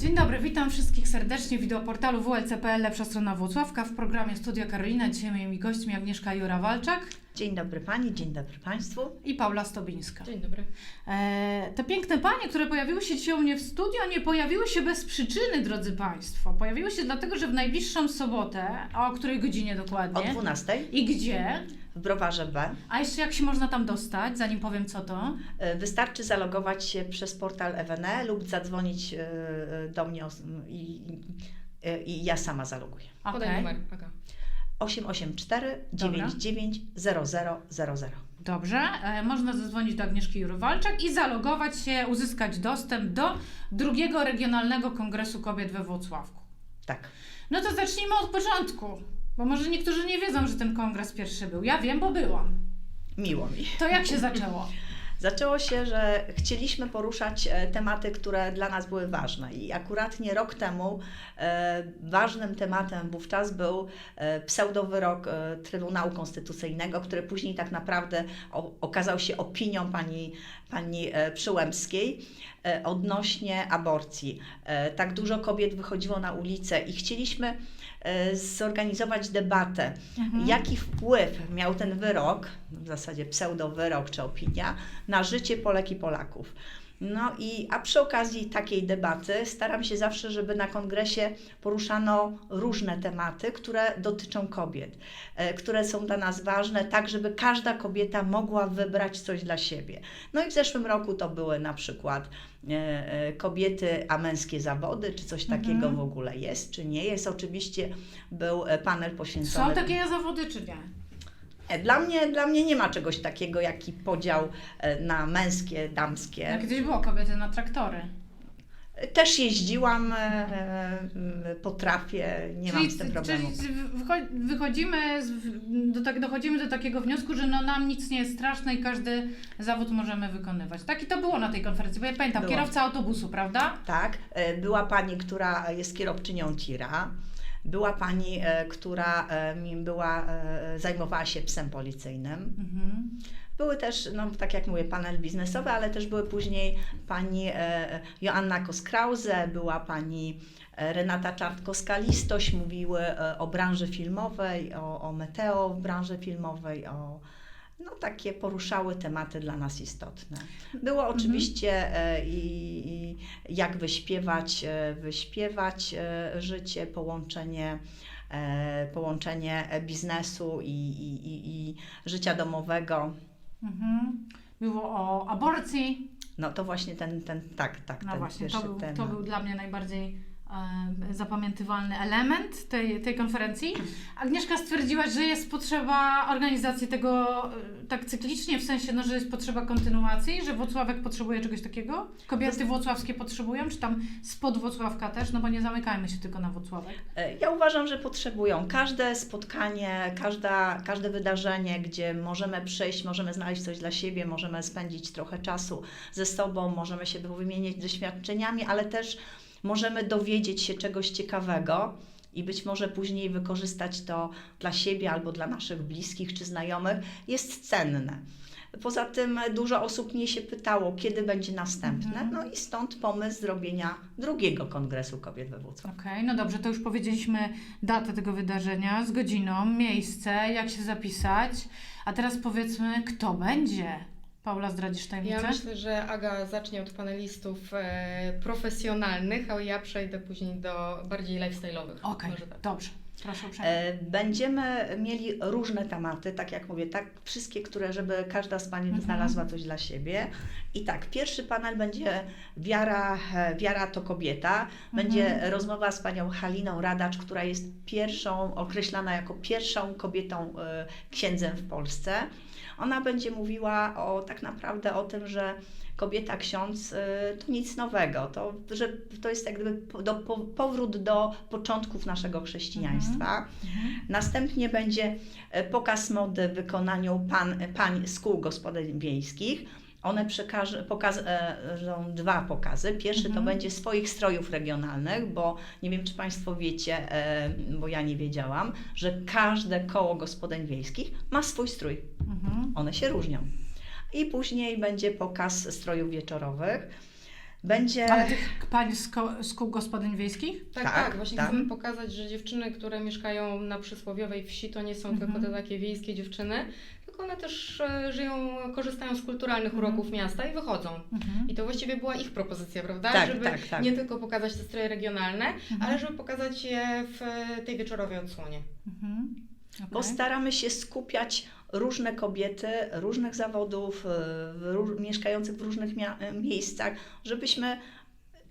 Dzień dobry, witam wszystkich serdecznie w wideoportalu WLC.pl Lepsza Strona Włocławka w programie Studio Karolina. Dzisiaj moimi gośćmi Agnieszka Jura-Walczak Dzień dobry Pani, dzień dobry Państwu. i Paula Stobińska. Dzień dobry. E, te piękne panie, które pojawiły się dzisiaj u mnie w studio, nie pojawiły się bez przyczyny, drodzy Państwo. Pojawiły się dlatego, że w najbliższą sobotę, a o której godzinie O dokładnie 12 i gdzie, w Browarze B a jeszcze jak się można tam dostać, zanim powiem co to. e, wystarczy zalogować się przez portal Ewene lub zadzwonić e, e, do mnie i, i, i ja sama zaloguję. Podaj Okej. numer, Aga. 884 Dobra. 99 0000. Dobrze, e, można zadzwonić do Agnieszki Jurowalczak i zalogować się, uzyskać dostęp do drugiego regionalnego kongresu kobiet we Włocławku. Tak. No to zacznijmy od początku, bo może niektórzy nie wiedzą, że ten kongres pierwszy był. Ja wiem, bo byłam. Miło mi. To jak się zaczęło? Zaczęło się, że chcieliśmy poruszać e, tematy, które dla nas były ważne. I akuratnie rok temu e, ważnym tematem wówczas był e, pseudowyrok Trybunału Konstytucyjnego, który później tak naprawdę okazał się opinią pani, pani Przyłębskiej odnośnie aborcji. E, tak dużo kobiet wychodziło na ulicę i chcieliśmy e, zorganizować debatę, Mhm. Jaki wpływ miał ten wyrok, w zasadzie pseudowyrok czy opinia, na życie Polek i Polaków? No i, a przy okazji takiej debaty staram się zawsze, żeby na kongresie poruszano różne tematy, które dotyczą kobiet, e, które są dla nas ważne, tak żeby każda kobieta mogła wybrać coś dla siebie. No i w zeszłym roku to były na przykład e, e, kobiety, a męskie zawody, czy coś Mhm. takiego w ogóle jest, czy nie jest. Oczywiście był panel poświęcony Są takie zawody czy nie? Nie, Dla mnie, dla mnie nie ma czegoś takiego, jaki podział e, na męskie, damskie. Jak kiedyś było kobiety na traktory. Też jeździłam, e, e, potrafię, nie mam z tym problemu. Czyli wycho- wychodzimy, do, tak, dochodzimy do takiego wniosku, że no nam nic nie jest straszne i każdy zawód możemy wykonywać. Tak i to było na tej konferencji, bo ja pamiętam, Było. kierowca autobusu, prawda? Tak, e, była pani, która jest kierowczynią tira. Była pani, e, która e, była, e, zajmowała się psem policyjnym. Mhm. Były też, no, tak jak mówię, panel biznesowy, ale też były później pani Joanna Koskrause, była pani Renata Czartkowska-Listoś, mówiły o branży filmowej, o, o meteo w branży filmowej, o no takie poruszały tematy dla nas istotne. Było oczywiście e, i, i jak wyśpiewać, e, wyśpiewać e, życie, połączenie, połączenie biznesu i, i, i, i życia domowego. Mhm. Było o aborcji. No to właśnie ten, ten tak, tak, No ten właśnie, to był, to był dla mnie najbardziej zapamiętywalny element tej, tej konferencji. Agnieszka stwierdziła, że jest potrzeba organizacji tego e, tak cyklicznie, w sensie, no, że jest potrzeba kontynuacji, że Włocławek potrzebuje czegoś takiego. Kobiety włocławskie potrzebują, czy tam spod Włocławka też, no bo nie zamykajmy się tylko na Włocławek. E, Ja uważam, że potrzebują. Każde spotkanie, każda, każde wydarzenie, gdzie możemy przyjść, możemy znaleźć coś dla siebie, możemy spędzić trochę czasu ze sobą, możemy się wymieniać doświadczeniami, ale też możemy dowiedzieć się czegoś ciekawego i być może później wykorzystać to dla siebie albo dla naszych bliskich czy znajomych, jest cenne. Poza tym dużo osób mnie się pytało, kiedy będzie następne, Mhm. no i stąd pomysł zrobienia drugiego Kongresu Kobiet we Włocławku. Okej, no dobrze, to już powiedzieliśmy datę tego wydarzenia z godziną, miejsce, jak się zapisać. A teraz powiedzmy, kto będzie? Paula, zdradzisz tajemnicę? Ja myślę, że Aga zacznie od panelistów e, profesjonalnych, a ja przejdę później do bardziej lifestyle'owych. Okej, Może tak. dobrze. Proszę uprzejmie. E, Będziemy mieli różne tematy, tak jak mówię, tak wszystkie, które, żeby każda z Pani Mhm. znalazła coś dla siebie. I tak, pierwszy panel będzie Wiara, e, wiara to kobieta. Będzie Mhm. rozmowa z Panią Haliną Radacz, która jest pierwszą, określana jako pierwszą kobietą e, księdzem w Polsce. Ona będzie mówiła o tak naprawdę o tym, że kobieta ksiądz y, to nic nowego, to, że to jest jak gdyby do, po, powrót do początków naszego chrześcijaństwa. Mhm. Następnie będzie e, pokaz mody w wykonaniu pan, pań z kół gospodyń wiejskich. One przekaż, pokażą dwa pokazy. Pierwszy Mhm. to będzie swoich strojów regionalnych, bo nie wiem, czy Państwo wiecie, e, bo ja nie wiedziałam, że każde koło gospodyń wiejskich ma swój strój. Mhm. One się różnią. I później będzie pokaz strojów wieczorowych. Będzie... Ale tych pań z, ko- z kół gospodyń wiejskich? Tak, Tak, tak, właśnie tak. chcemy pokazać, że dziewczyny, które mieszkają na przysłowiowej wsi, to nie są Mhm. tylko te takie wiejskie dziewczyny, tylko one też e, żyją, korzystają z kulturalnych Mhm. uroków miasta i wychodzą. Mhm. I to właściwie była ich propozycja, prawda? Tak, żeby tak, tak. nie tylko pokazać te stroje regionalne, Mhm. ale żeby pokazać je w e, tej wieczorowej odsłonie. Mhm. Bo Okej. staramy się skupiać różne kobiety, różnych zawodów, e, w mieszkających w różnych mia- miejscach, żebyśmy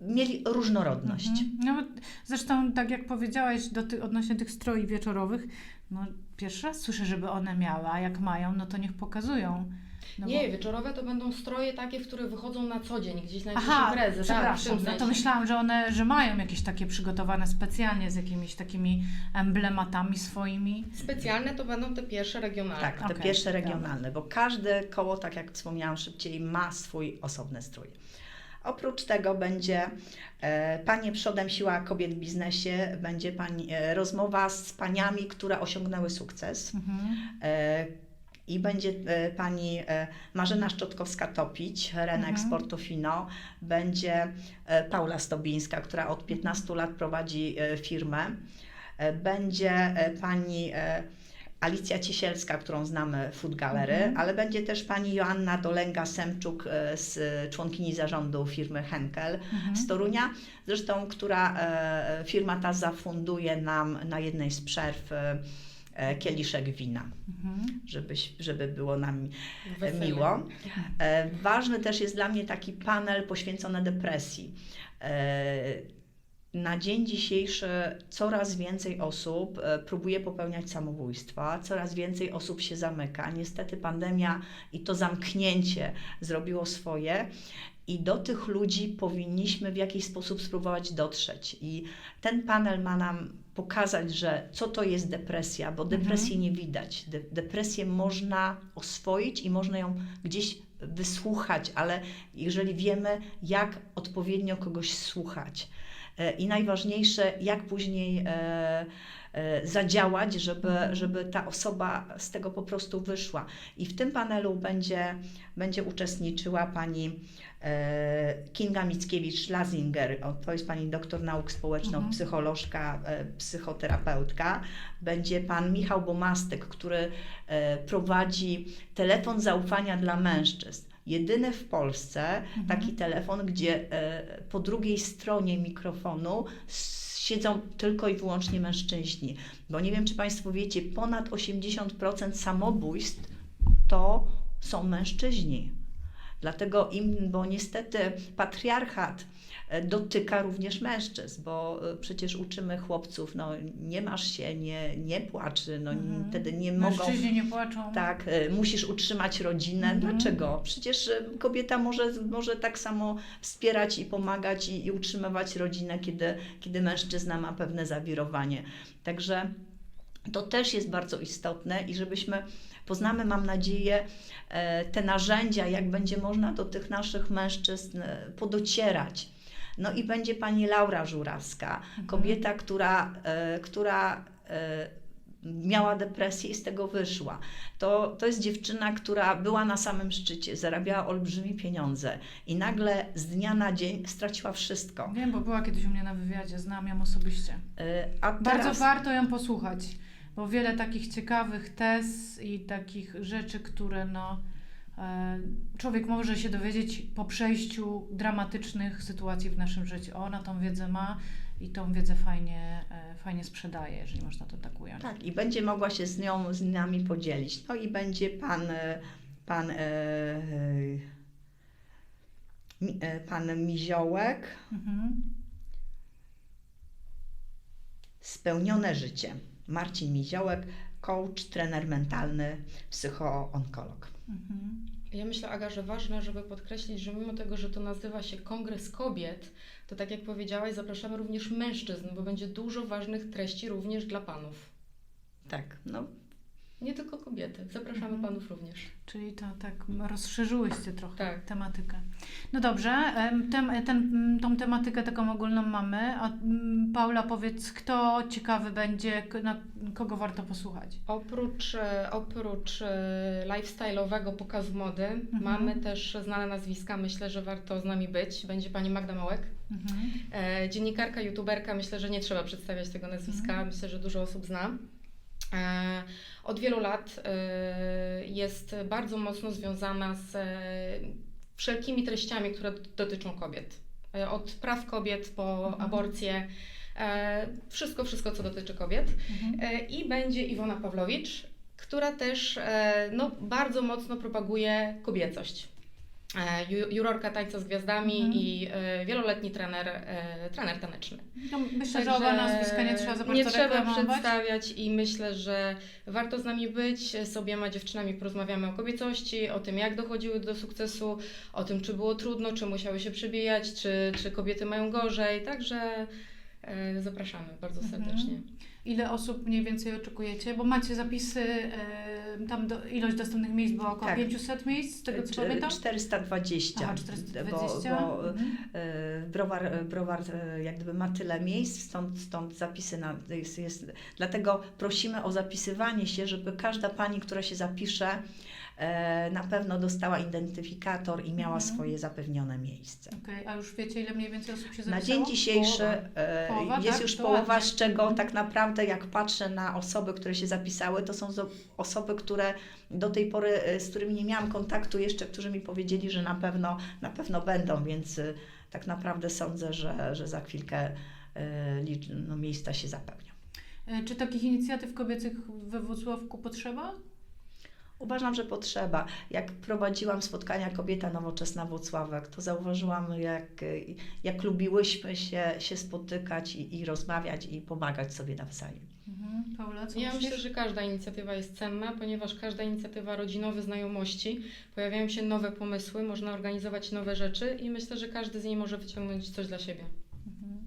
mieli różnorodność. Mhm. No, bo zresztą, tak jak powiedziałaś do ty, odnośnie tych stroi wieczorowych, no pierwszy raz słyszę, żeby one miały, a jak mają, no to niech pokazują. No nie, bo... wieczorowe to będą stroje takie, w które wychodzą na co dzień, gdzieś na jakieś Aha, imprezy. tak, w przepraszam, tym no to myślałam, że one, że mają jakieś takie przygotowane specjalnie z jakimiś takimi emblematami swoimi. Specjalne to będą te pierwsze regionalne. Tak, te Okej, pierwsze dobra. regionalne, bo każde koło, tak jak wspomniałam szybciej, ma swój osobny strój. Oprócz tego będzie e, Panie przodem siła kobiet w biznesie, będzie pani, e, rozmowa z paniami, które osiągnęły sukces. Mhm. E, I będzie pani Marzena Szczotkowska-Topić, Renek Mhm. Sportofino, będzie Paula Stobińska, która od 15 lat prowadzi firmę, będzie pani Alicja Ciesielska, którą znamy Food Gallery, Mhm. ale będzie też pani Joanna Dolenga-Semczuk e, z członkini zarządu firmy Henkel Mhm. z Torunia, zresztą która e, firma ta zafunduje nam na jednej z przerw e, kieliszek wina, Mhm. żeby, żeby było nam Weselnie. miło. E, ważny też jest dla mnie taki panel poświęcony depresji. Na dzień dzisiejszy coraz więcej osób e, próbuje popełniać samobójstwa, coraz więcej osób się zamyka. Niestety pandemia i to zamknięcie zrobiło swoje. I do tych ludzi powinniśmy w jakiś sposób spróbować dotrzeć. I ten panel ma nam pokazać, że co to jest depresja, bo Mhm. depresję nie widać. De- depresję można oswoić i można ją gdzieś wysłuchać, ale jeżeli wiemy, jak odpowiednio kogoś słuchać. E, I najważniejsze, jak później e, e, zadziałać, żeby, Mhm. żeby ta osoba z tego po prostu wyszła. I w tym panelu będzie, będzie uczestniczyła pani Kinga Mickiewicz-Lazinger, to jest pani doktor nauk społecznych, Mhm. psycholożka, e, psychoterapeutka. Będzie pan Michał Bomastek, który e, prowadzi telefon zaufania dla mężczyzn. Jedyny w Polsce Mhm. taki telefon, gdzie e, po drugiej stronie mikrofonu siedzą tylko i wyłącznie mężczyźni. Bo nie wiem, czy Państwo wiecie, ponad 80% samobójstw to są mężczyźni. Dlatego im, bo niestety patriarchat e, dotyka również mężczyzn, bo e, przecież uczymy chłopców, no nie masz się, nie, nie płacz, no Mhm. wtedy nie mogą Mężczyźni nie płaczą. tak, e, musisz utrzymać rodzinę. Mhm. Dlaczego? Przecież kobieta może, może tak samo wspierać i pomagać i, i utrzymywać rodzinę, kiedy, kiedy mężczyzna ma pewne zawirowanie. Także to też jest bardzo istotne i żebyśmy poznamy, mam nadzieję, e, te narzędzia, jak będzie można do tych naszych mężczyzn e, podocierać. No i będzie pani Laura Żurawska, Mhm. kobieta, która, e, która miała depresję i z tego wyszła. To, to jest dziewczyna, która była na samym szczycie, zarabiała olbrzymie pieniądze i nagle z dnia na dzień straciła wszystko. Wiem, bo była kiedyś u mnie na wywiadzie, znam ją osobiście. A Bardzo teraz, warto ją posłuchać, bo wiele takich ciekawych tez i takich rzeczy, które no, e, człowiek może się dowiedzieć po przejściu dramatycznych sytuacji w naszym życiu. Ona tą wiedzę ma i tą wiedzę fajnie, e, fajnie sprzedaje, jeżeli można to tak ująć. Tak, i będzie mogła się z nią, z nami podzielić. No i będzie pan, e, pan, pan Miziołek, Mhm. Spełnione życie. Marcin Miziołek, coach, trener mentalny, psychoonkolog. Mhm. Ja myślę, Aga, że ważne, żeby podkreślić, że mimo tego, że to nazywa się Kongres Kobiet, to tak jak powiedziałaś, zapraszamy również mężczyzn, bo będzie dużo ważnych treści również dla panów. Tak, no Nie tylko kobiety. Zapraszamy Mhm. panów również. Czyli to tak rozszerzyłyście trochę Tak. tematykę. No dobrze, ten, m, tą tematykę taką ogólną mamy. A Paula, powiedz, kto ciekawy będzie, na kogo warto posłuchać? Oprócz, e, oprócz e, lifestyle'owego pokazu mody, mamy też znane nazwiska. Myślę, że warto z nami być. Będzie pani Magda Małek. Mhm. E, dziennikarka, youtuberka, myślę, że nie trzeba przedstawiać tego nazwiska, Mhm. myślę, że dużo osób zna. E, od wielu lat e, jest bardzo mocno związana z e, wszelkimi treściami, które dotyczą kobiet. Od praw kobiet po Mhm. aborcję, wszystko, wszystko, co dotyczy kobiet. Mhm. I będzie Iwona Pawlowicz, która też no, bardzo mocno propaguje kobiecość. E, ju- Jurorka tańca z gwiazdami Mhm. i e, wieloletni trener, e, trener taneczny. Myślę, że Także oba nazwiska nie trzeba za bardzo Nie trzeba przedstawiać i myślę, że warto z nami być. Z obiema dziewczynami porozmawiamy o kobiecości, o tym jak dochodziły do sukcesu, o tym czy było trudno, czy musiały się przebijać, czy, czy kobiety mają gorzej. Także zapraszamy bardzo Mhm. Ile osób mniej więcej oczekujecie? Bo macie zapisy, e, tam do, ilość dostępnych miejsc była około Tak. 500 miejsc, z tego co pamiętam? 420. Aha, Bo, 420. bo Mhm. e, browar, browar e, jak gdyby ma tyle miejsc, stąd, stąd zapisy na, jest, jest. Dlatego prosimy o zapisywanie się, żeby każda pani, która się zapisze, na pewno dostała identyfikator i miała Mhm. swoje zapewnione miejsce. Okej, a już wiecie, ile mniej więcej osób się Na zapisało? dzień dzisiejszy Połowa. e, Połowa, jest tak? już To połowa, ładnie. z czego Mhm. tak naprawdę jak patrzę na osoby, które się zapisały, to są osoby, które do tej pory, e, z którymi nie miałam kontaktu jeszcze, którzy mi powiedzieli, że na pewno, na pewno będą, więc e, tak naprawdę sądzę, że, że za chwilkę e, no, miejsca się zapełnią. E, Czy takich inicjatyw kobiecych we Wrocławku potrzeba? Uważam, że potrzeba. Jak prowadziłam spotkania Kobieta Nowoczesna Włocławek, to zauważyłam, jak, jak lubiłyśmy się, się spotykać i, i rozmawiać i pomagać sobie nawzajem. Mhm. Paula, co Ja myślisz? myślę, że każda inicjatywa jest cenna, ponieważ każda inicjatywa rodzinowe znajomości, pojawiają się nowe pomysły, można organizować nowe rzeczy i myślę, że każdy z niej może wyciągnąć coś dla siebie. Mhm.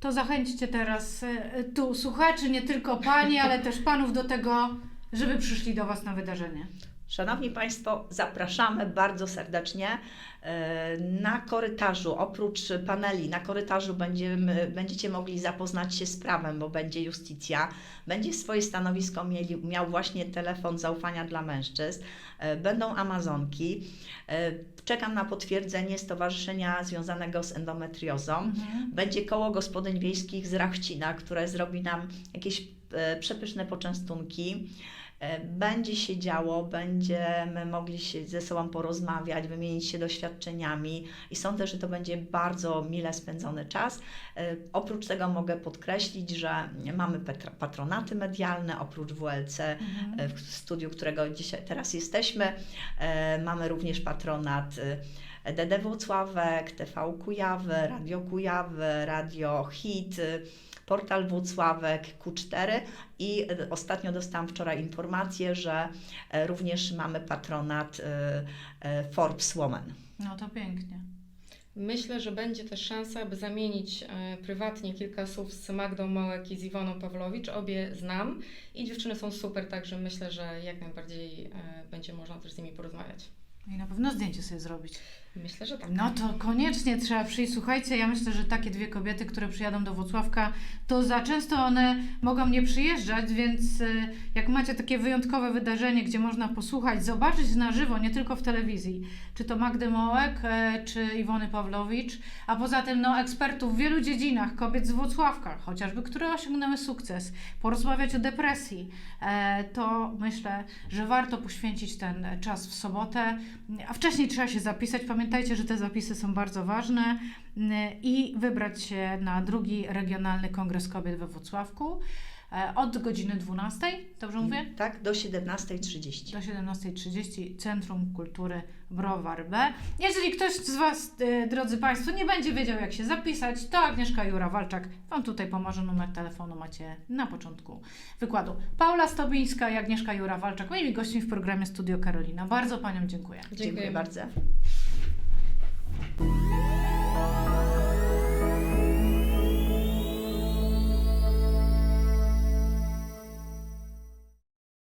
To zachęćcie teraz e, tu słuchaczy, nie tylko Pani, ale też Panów do tego, żeby przyszli do Was na wydarzenie. Szanowni Państwo, zapraszamy bardzo serdecznie. E, Na korytarzu, oprócz paneli, na korytarzu będziemy, będziecie mogli zapoznać się z prawem, bo będzie justicja. Będzie swoje stanowisko mieli, miał właśnie telefon zaufania dla mężczyzn. E, Będą Amazonki. E, Czekam na potwierdzenie Stowarzyszenia Związanego z Endometriozą. Mhm. Będzie koło gospodyń wiejskich z Rachcina, które zrobi nam jakieś przepyszne poczęstunki. E, Będzie się działo, będziemy mogli się ze sobą porozmawiać, wymienić się doświadczeniami i sądzę, że to będzie bardzo mile spędzony czas. E, Oprócz tego mogę podkreślić, że mamy patronaty medialne, oprócz WLC Mhm. e, w studiu, którego dzisiaj teraz jesteśmy. Mamy również patronat DD Włocławek, TV Kujawy, Radio Kujawy, Radio Hit, Portal Włocławek, Q4 i e, ostatnio dostałam wczoraj informację, że e, również mamy patronat e, Forbes Woman. No to pięknie. Myślę, że będzie też szansa, aby zamienić prywatnie kilka słów z Magdą Małek i z Iwoną Pawlowicz. Obie znam i dziewczyny są super, także myślę, że jak najbardziej będzie można też z nimi porozmawiać. I na pewno zdjęcie sobie zrobić. Myślę, że tak. No to koniecznie trzeba przyjść. Słuchajcie, ja myślę, że takie dwie kobiety, które przyjadą do Włocławka, to za często one mogą nie przyjeżdżać, więc y, jak macie takie wyjątkowe wydarzenie, gdzie można posłuchać, zobaczyć na żywo, nie tylko w telewizji, czy to Magdy Mołek, e, czy Iwony Pawlowicz, a poza tym no, ekspertów w wielu dziedzinach, kobiet z Włocławka, chociażby, które osiągnęły sukces, porozmawiać o depresji, e, to myślę, że warto poświęcić ten czas w sobotę, a wcześniej trzeba się zapisać. Pamiętajcie, że te zapisy są bardzo ważne mm, i wybrać się na drugi Regionalny Kongres Kobiet we Włocławku e, od godziny 12, dobrze mówię? Tak, do 17.30. Do 17.30 Centrum Kultury Browar B. Jeżeli ktoś z Was, e, drodzy Państwo, nie będzie wiedział, jak się zapisać, to Agnieszka Jura-Walczak Wam tutaj pomoże. Numer telefonu macie na początku wykładu. Paula Stobińska i Agnieszka Jura-Walczak, moimi gośćmi w programie Studio Karolina. Bardzo Paniom dziękuję. Dziękuję Dziękujemy. bardzo. Música